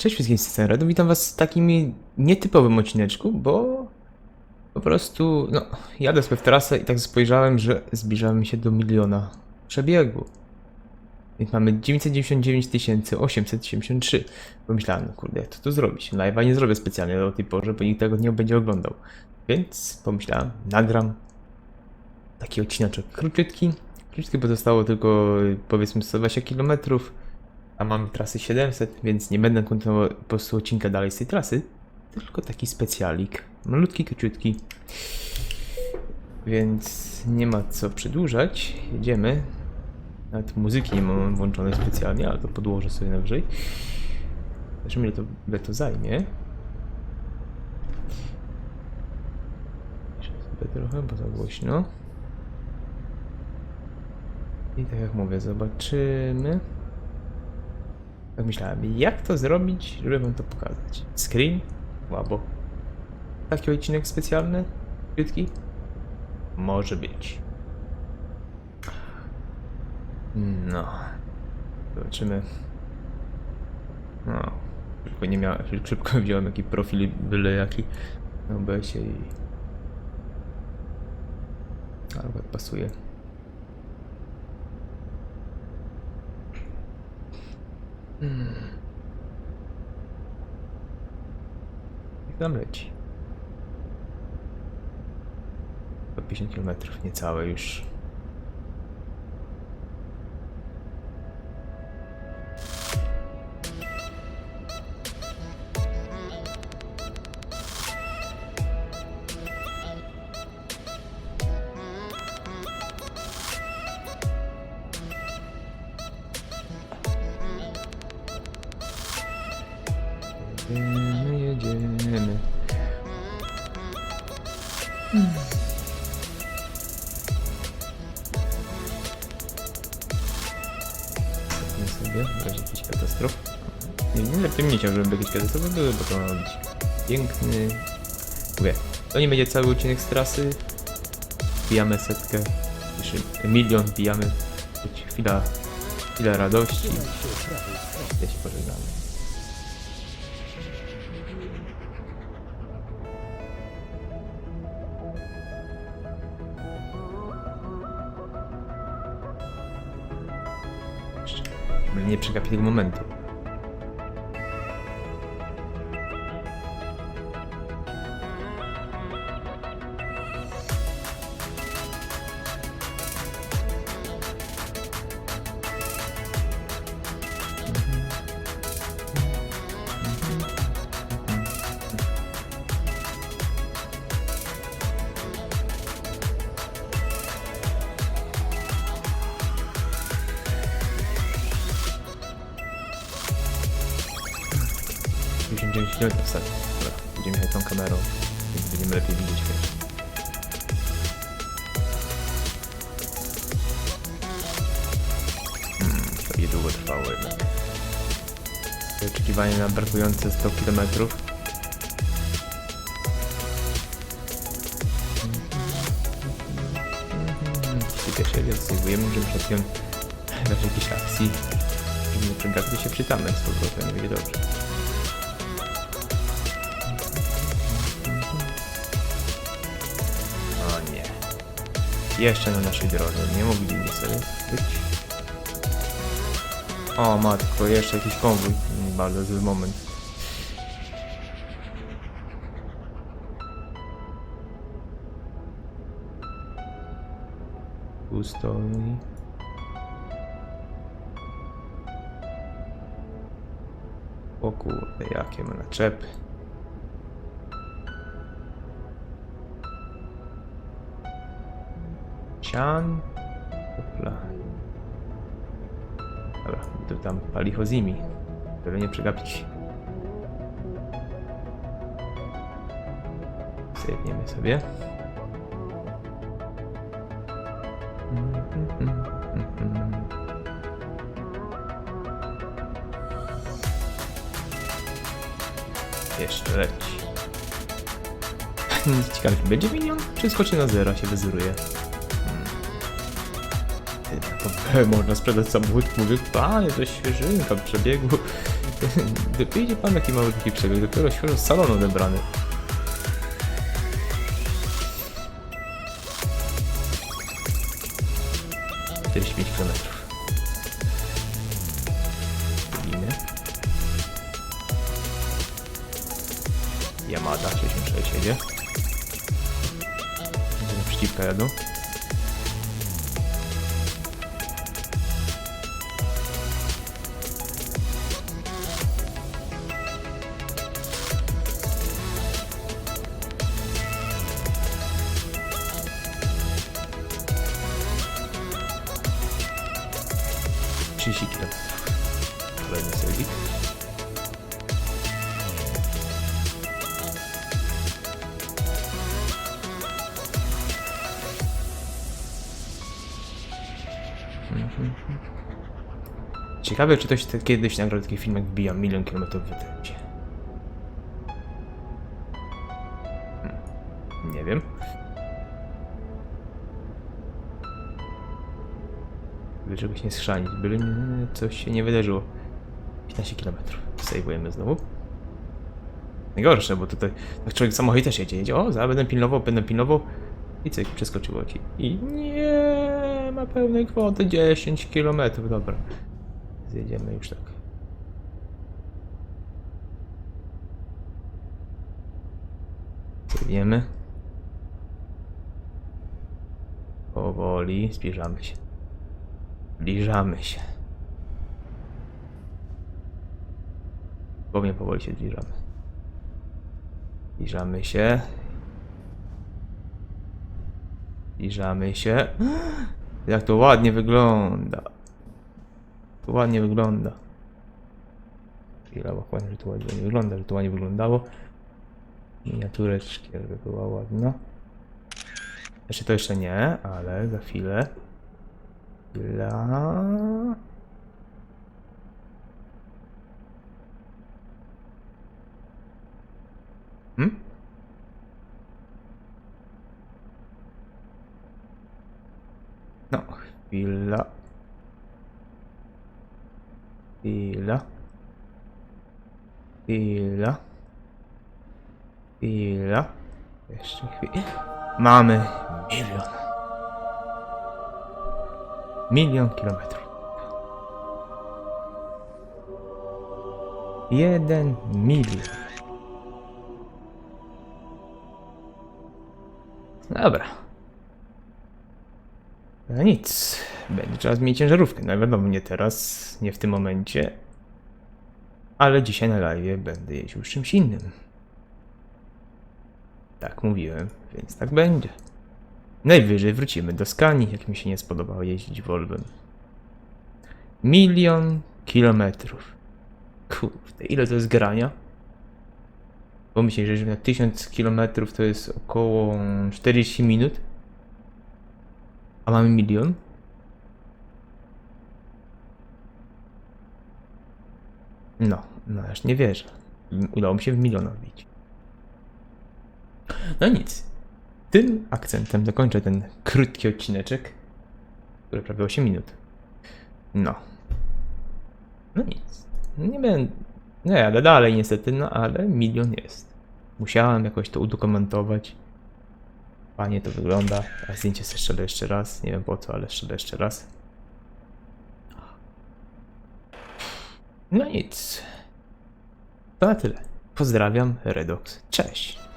Cześć wszystkim z witam was w takim nietypowym odcineczku, bo po prostu, no, jadę sobie w trasę i tak spojrzałem, że zbliżamy się do miliona przebiegu. Więc mamy 999 873. Pomyślałem, no kurde, jak to tu zrobić? Live'a nie zrobię specjalnie o tej porze, bo nikt tego nie będzie oglądał. Więc pomyślałem, nagram taki odcineczek króciutki. Króciutki, bo zostało tylko powiedzmy 120 km. A mamy trasy 700, więc nie będę kontynuował po prostu odcinka dalej z tej trasy. Tylko taki specjalik. Malutki, króciutki. Więc nie ma co przedłużać. Jedziemy. Nawet muzyki nie mam włączonej specjalnie, ale to podłożę sobie najwyżej. Zobaczymy ile to, ile to zajmie. Sobie trochę, bo za głośno. I tak jak mówię, zobaczymy. Myślałem, jak to zrobić, żeby wam to pokazać. Screen? Łabo. Taki odcinek specjalny? Krótki? Może być. No. Zobaczymy. No. Szybko nie miałem, szybko wziąłem jaki profil byle jaki na OBS-ie i... Ale jak pasuje. Jak tam leci? 150 km niecałe już. Jedziemy, jedziemy. Zrobimy sobie w razie jakichś katastrof. Nie, nie lepiej nie chciał, żeby jakieś katastrofy były, bo to ma być piękny. Mówię, to nie będzie cały odcinek z trasy. Wbijamy setkę, jeszcze milion wbijamy. Chwila, chwila radości. Ja się pożegnamy. Nie przegapić tego momentu. 9 km wstać. Dobra, będziemy jechać tą kamerą, więc będziemy lepiej widzieć wiesz. Hmm, to niedługo trwało jednak. Oczekiwanie na brakujące 100 km. Też jedzie, to sejwujemy, żeby przed w razie jakiejś akcji, przegapić, to się przytamy z powrotem, nie będzie dobrze. Jeszcze na naszej drodze. Nie mogliby sobie być. O matko, jeszcze jakiś konwój. Mm, Bardzo zły moment. Tu stoi. O kurde, jakie ma naczepy. Sian. Opla. Dobra, to tam palicho z nimi. Żeby nie przegapić. Zjedniemy sobie. Jeszcze leci. Ciekawe, czy będzie milion? Czy skoczy na zero, się wyzeruje? To można sprzedać samochód, mówię, panie, to świeżynka przebiegu. Dopiero idzie pan taki mały taki przebieg, dopiero świeżo z salonu odebrany. Czterdzieści pięć kilometrów. Godziny. Yamada 66 jedzie. Przeciwka jadą. Kilometrów. Kolejny serwis. Ciekawe, czy ktoś kiedyś nagrał taki film, jak wbija milion kilometrów w. Hmm. Nie wiem. By czegoś nie schrzanić, byle nie- coś się nie wydarzyło. 15 kilometrów. Sejwujemy znowu. Najgorsze, bo tutaj tak człowiek samochód też jedzie, jedzie, o, zaraz będę pilnował, będę pilnował i cyk, przeskoczyło ci. I nie ma pełnej kwoty, 10 kilometrów, dobra. Zjedziemy już tak. Zjedziemy. Powoli zbliżamy się. Zbliżamy się. Powiem powoli się zbliżamy. Zbliżamy się. Zbliżamy się. Jak to ładnie wygląda. To ładnie wygląda. Chwila, bo że to ładnie nie wygląda, że to ładnie wyglądało. Miniatureczki, żeby była ładna. Znaczy to jeszcze nie, ale za chwilę. Chwila. Hmm? No, chwila. Chwila. Chwila. Chwila. Jeszcze chwilę. Mamy milion. Milion kilometrów. Jeden milion. Dobra. No nic. Będzie trzeba zmienić ciężarówkę. No wiadomo, nie teraz, nie w tym momencie. Ale dzisiaj na live będę jeździł z czymś innym. Tak mówiłem, więc tak będzie. Najwyżej wrócimy do Skanii, jak mi się nie spodobało jeździć Volvem. Milion kilometrów. Kurde, ile to jest grania? Pomyślcie, że na 1000 kilometrów to jest około 40 minut. A mamy milion? No, no aż nie wierzę. Udało mi się w miliona wbić. No nic. Tym akcentem zakończę ten krótki odcineczek, który prawie 8 minut. No. No nic. Nie będę. No jadę dalej niestety, no ale milion jest. Musiałem jakoś to udokumentować. Panie to wygląda. A zdjęcie sobie strzelę jeszcze raz. Nie wiem po co, ale strzelę jeszcze raz. No nic. To na tyle. Pozdrawiam, Redox. Cześć.